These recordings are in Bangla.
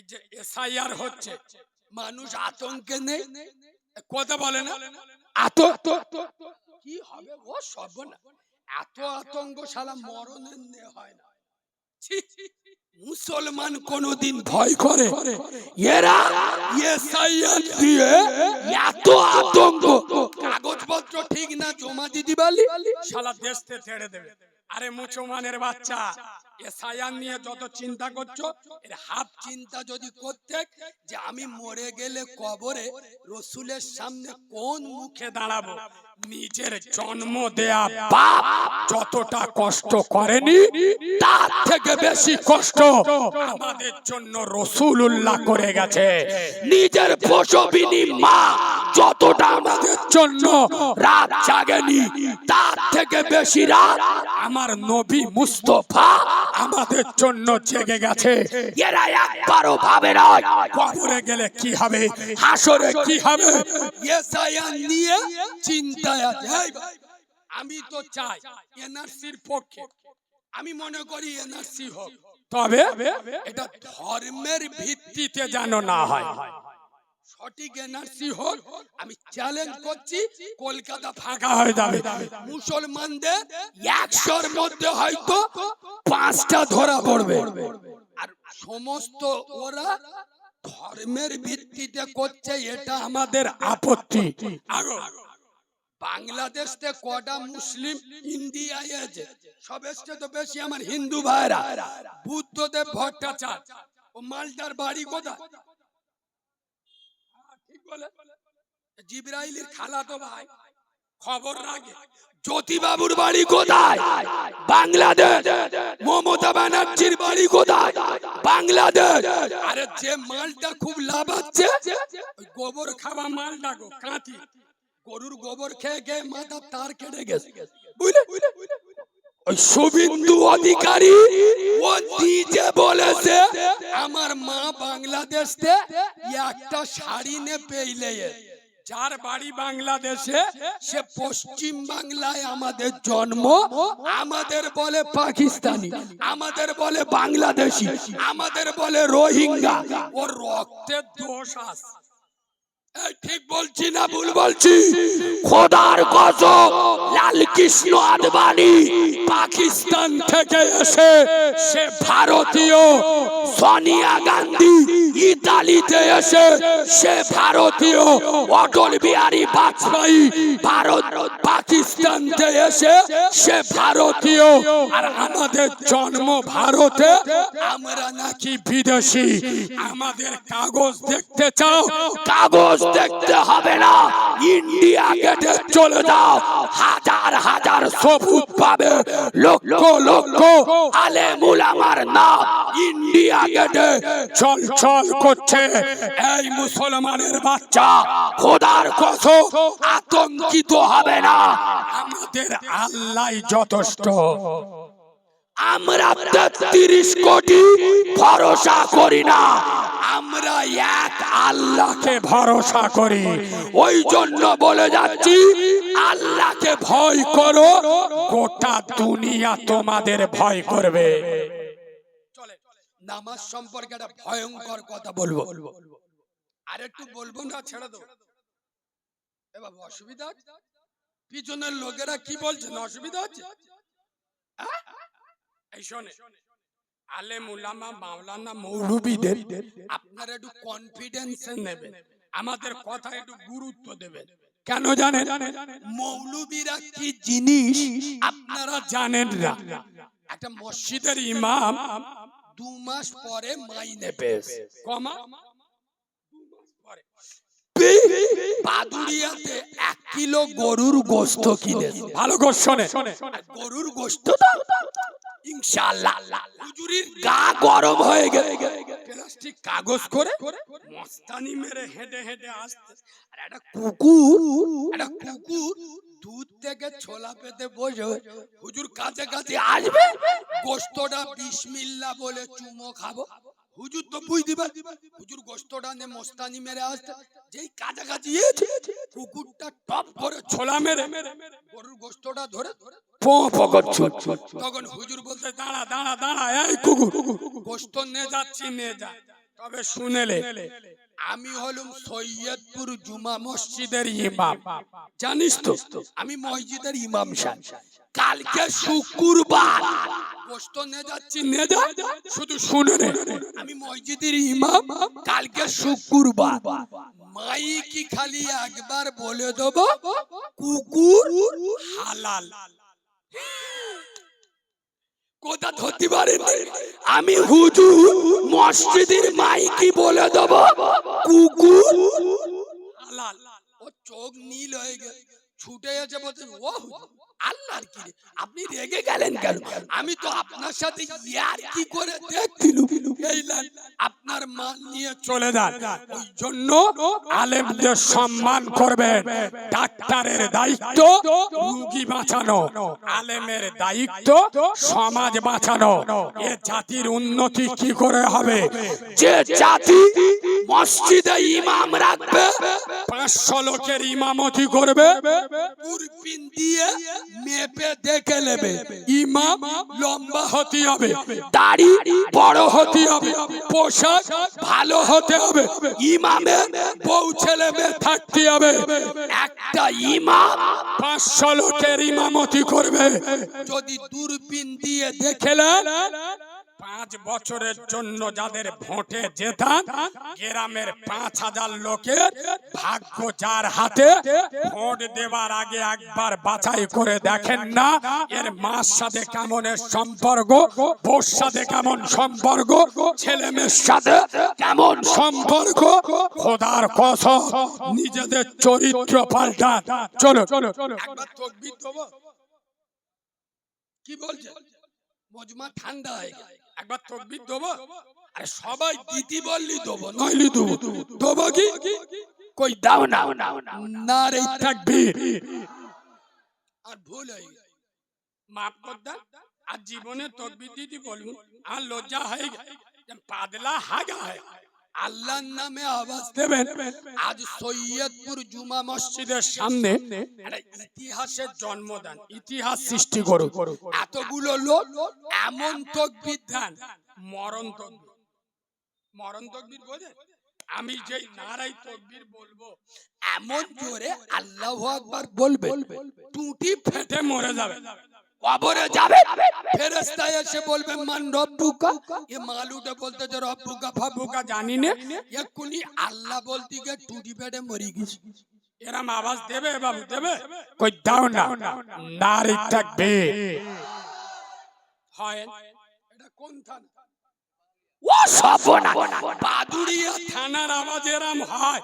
এই যে এসআইআর হচ্ছে, মানুষ আতঙ্কে নেই। কথা বলে না। আতঙ্ক কি হবে ও সর্বনা এত আতঙ্ক মরণের নে হয় না। মুসলমান কোনদিন ভয় করে। এরা এসআইআর দিয়ে এত আতঙ্ক। কাগজপত্র ঠিক না জমা দিদি বলি শালা দেশতে ছেড়ে দেবে। আরে মুসলমানের বাচ্চা নিয়ে যত চিন্তা করছ, এর হাফ চিন্তা যদি করতে যে আমি মরে গেলে কবরে রসুলের সামনে কোন মুখে দাঁড়াবো? নিজের জন্ম দেয়া বাপ যতটা কষ্ট করেনি, তার থেকে বেশি কষ্ট আমাদের জন্য রসুল্লাহ করে গেছে। নিজের প্রসবিনী মা যতটা আমাদের জন্য রাত জাগেনি, তার থেকে বেশি রাত আমার নবী মুস্তফা আমাদের জন্য জেগে গেছে। এরা একবারও ভাবে না কবরে গেলে কি হবে? হাসরে কি হবে? এসআইআর নিয়ে চিন্তায় আমি তো চাই এনআরসির পক্ষে। আমি মনে করি এনআরসি হোক। তবে এটা ধর্মের ভিত্তিতে যেন না হয়। সঠিক এনআরসি হোক আমি চ্যালেঞ্জ করছি কলকাতা ফাঁকা হয়ে যাবে। মুসলমানদের একশোর মধ্যে হয়তো পাঁচটা ধরা পড়বে। আর সমস্ত ওরা ধর্মের ভিত্তিতে করছে এটা আমাদের আপত্তি। বাংলাদেশ বাংলাদেশে কটা মুসলিম ইন্ডিয়ায় আছে? সব এসছে তো বেশি আমার হিন্দু ভাইরা। বুদ্ধদেব ভট্টাচার্য। ও মালটার বাড়ি কোথায়? জিব্রাইলের খালাতো ভাই, খবর রাখে, জ্যোতিবাবুর বাড়ি কোথায়? বাংলাদেশ, মমতা ব্যানার্জির বাড়ি কোথায়? বাংলাদেশ, আরে যে মালটা খুব লাভ আছে গোবর খাওয়া মালটা গো, কাঁথি, গরুর গোবর খেয়ে খেয়ে মাথা তার কেটে গেছে, বুঝলে? শুভেন্দু অধিকারী বলেছে, আমার মা বাংলাদেশে একটা শাড়ি নে পেইলে যার বাড়ি বাংলাদেশে, সে পশ্চিম বাংলায় আমাদের জন্ম, আমাদের বলে পাকিস্তানি, আমাদের বলে বাংলাদেশি, আমাদের বলে রোহিঙ্গা। ও রক্তের দোষ আছে। ঠিক বলছি না ভুল বলছি? খোদার কসম লাল কৃষ্ণ আদবানি পাকিস্তান থেকে এসে সে ভারতীয় সোনিয়া গান্ধী ইতালিতে এসে সে ভারতীয় অটল বিহারী বাজপেয়ী ভারত পাকিস্তান থেকে এসে সে ভারতীয়। আর আমাদের জন্ম ভারতে, আমরা নাকি বিদেশি। আমাদের কাগজ দেখতে চাও? কাগজ দেখতে হবে না। ইন্ডিয়া গেটে চলে যাও, হাজার হাজার সবুজ পাবে, লক্ষ লক্ষ আলেমুল আমার নাম ইন্ডিয়া গেটে চল চল করছে। এই মুসলমানের বাচ্চা, খোদার কসম, আতঙ্কিত হবে না। আমাদের আল্লাহ যথেষ্ট। আমরা তেত্রিশ কোটি ভরসা করি না। আমরা এক আল্লাহকে ভরসা করি। ওই জন্য বলে যাচ্ছি, আল্লাহকে ভয় করো, গোটা দুনিয়া তোমাদের ভয় করবে। নামাজ সম্পর্কে একটা ভয়ঙ্কর কথা বলব। আর একটু বলব না, ছেড়ে দেবো এ বাবা, অসুবিধা? আছে? পিছনের লোকেরা কি বলছেন অসুবিধা হচ্ছে? এই শোনে আলে মুলামা মাওলানা মৌলবীদের আপনারা একটু কনফিডেন্স নেবেন। আমাদের কথা একটু গুরুত্ব দেবেন। কেন জানেন? মৌলবীরা কি জিনিস আপনারা জানেন না? একটা মসজিদের ইমাম দু মাস পরে মাইনে পেয়েছে। কমা? বাদুড়িয়াতে এক কিলো গরুর গোস্ত কিনেছে। ভালো গোস্ত গরুর গোস্ত ইনশাআল্লাহ। হুজুরির গা গরম হয়ে গেছে প্লাস্টিক কাগজ করে মস্তানি মেরে হেঁটে হেঁটে আসতে। আর একটা কুকুর একটা কুকুর দুধ থেকে ছোলা পেতে বসে হুজুর কাছে কাছে আসবে গোস্তটা বিসমিল্লা বলে চুমো খাব। হুজুর তো বুঝ দিবা হুজুর গোস্তটা নে মস্তানি মেরে আসতে। যেই কাছাকাছি কুকুরটা টপ করে ছোলা মেরে গরুর গোস্তটা ধরে পো পো করছে। তখন হুজুর বলতে দাঁড়া দাঁড়া দাঁড়া এই কুকুর গোস্ত নে যাচ্ছি নে যা। তবে শুনেলে আমি হলুম সৈয়দপুর জুমা মসজিদের ইমাম। জানিস তো আমি মসজিদের ইমাম সাহেব। কালকে শুক্রবার। গোস্ত নে যাচ্ছি নে যা। শুধু শুনে নে। আমি মসজিদের ইমাম। কালকে শুক্রবার। মাইকি খালি একবার বলে দেব কুকুর হালাল। কোথা ধরতে পারেন আমি হুজুর, মসজিদের মাইকি বলে দেব, কুকুর। ও চোখ নীল হয়ে গেছে। ছুটে এসে বলছে ও আল্লাহর কি আপনি রেগে গেলেন কেন? আমি তো আপনার সাথে ইয়ার কি করে এই আপনার মান নিয়ে চলে যান। ওই জন্য আলেমদের সম্মান করবেন ডাক্তারের দায়িত্ব রুগী বাঁচানো। আলেমের দায়িত্ব সমাজ বাঁচানো। এ জাতির উন্নতি কি করে হবে? যে জাতি মসজিদে ইমাম রাখবে পাঁচশো লোকের ইমামতি করবে দূরবীন দিয়ে মেপে দেখে নেবে। ইমাম লম্বা হতে হবে দাড়ি বড় হতে হবে পোশাক ভালো হতে হবে ইমামে বউ ছেলে মেয়ে থাকতে হবে। একটা ইমাম পাঁচশো লোকের ইমামতি করবে। যদি দূরবীন দিয়ে দেখেলেন পাঁচ বছরের জন্য যাদের ভোটে জেতান, গ্রামের পাঁচ হাজার লোকের ভাগ্য যার হাতে, ভোট দেবার আগে একবার বাছাই করে দেখেন না, এর মার সাথে কেমন এর সম্পর্ক বোর সাথে কেমন সম্পর্ক ছেলে মেয়ের সাথে কেমন সম্পর্ক, খোদার কসম, নিজেদের চরিত্র পাল্টান। চলো চলো দেবো। কি বলছে? মজমা ঠান্ডা হয়ে গেল। একবার তকবির দেবো? আর সবাই দিতি বললি দেবো নইলি দেবো। দেবো কি? কই দাও না। না রে তকবির আর ভুল হয়ে গেছে মাফ কর দা আর জীবনে তকবির দিতি বলব আর লজ্জা হয়ে গেল। পাদলা হাগা হয় আল্লাহর নামে আওয়াজ দেবেন। আজ সৈয়দপুর জুমা মসজিদের সামনে ইতিহাসের জন্মদান ইতিহাস সৃষ্টি করো এতগুলো লোক এমন তকবির দেন মরণ তকবির। মরণ তকবির বোঝে? আমি যেই নারাই তকবির বলব এমন জোরে আল্লাহ আকবার বলবে। টুটি ফেটে মরে যাবে। কবরে যাবে ফেরেশতা এসে বলবে, মান রব্বুকা? এ মালুটা বলতে যে, রব্বুকা ফাবুকা, জানি না। এক্ষুনি আল্লাহ বলতে গিয়ে টুটি পেটে মরি গেছে। এরম আওয়াজ দেবে বাবু দেবে? কই, দাও না। নারী থাকবে। হয়, এটা কোন থানা? ও সপনা বাদুড়িয়া থানার আওয়াজ এরম হয়।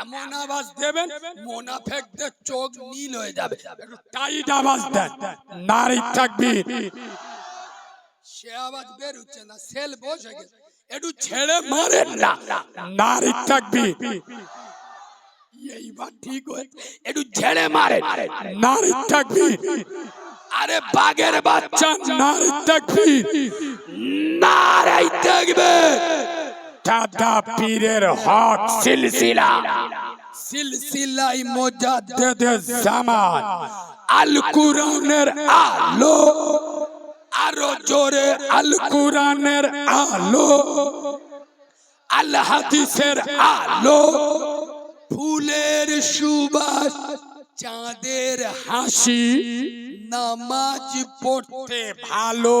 এমন আওয়াজ দেবেন মোনাফেকদের চোখ নীল হয়ে যাবে। একটু টাইট আওয়াজ দেন। নারী থাকবি। সে আওয়াজ বের হচ্ছে না সেল বসে গেছে। একটু ছেড়ে মারেন না। নারী থাকবি। এইবার ঠিক হয়ে একটু ঝেড়ে মারে নারী থাকবি। আরে বাঘের বাচ্চা নারী থাকবি। নারাই থাকবে দাদা পীরের হক সিলসিলা। সিলসিলাই মুজাদ্দেদে জামান আল কুরআনের আলো। আরও জোরে আল কুরআনের আলো। আল হাদিসের আলো। ফুলের সুবাস চাঁদের হাসি। নামাজ পড়তে ভালো।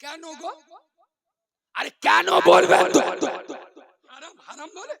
কেন গো? আরে কেন বলবেন হারাম হারাম বলে।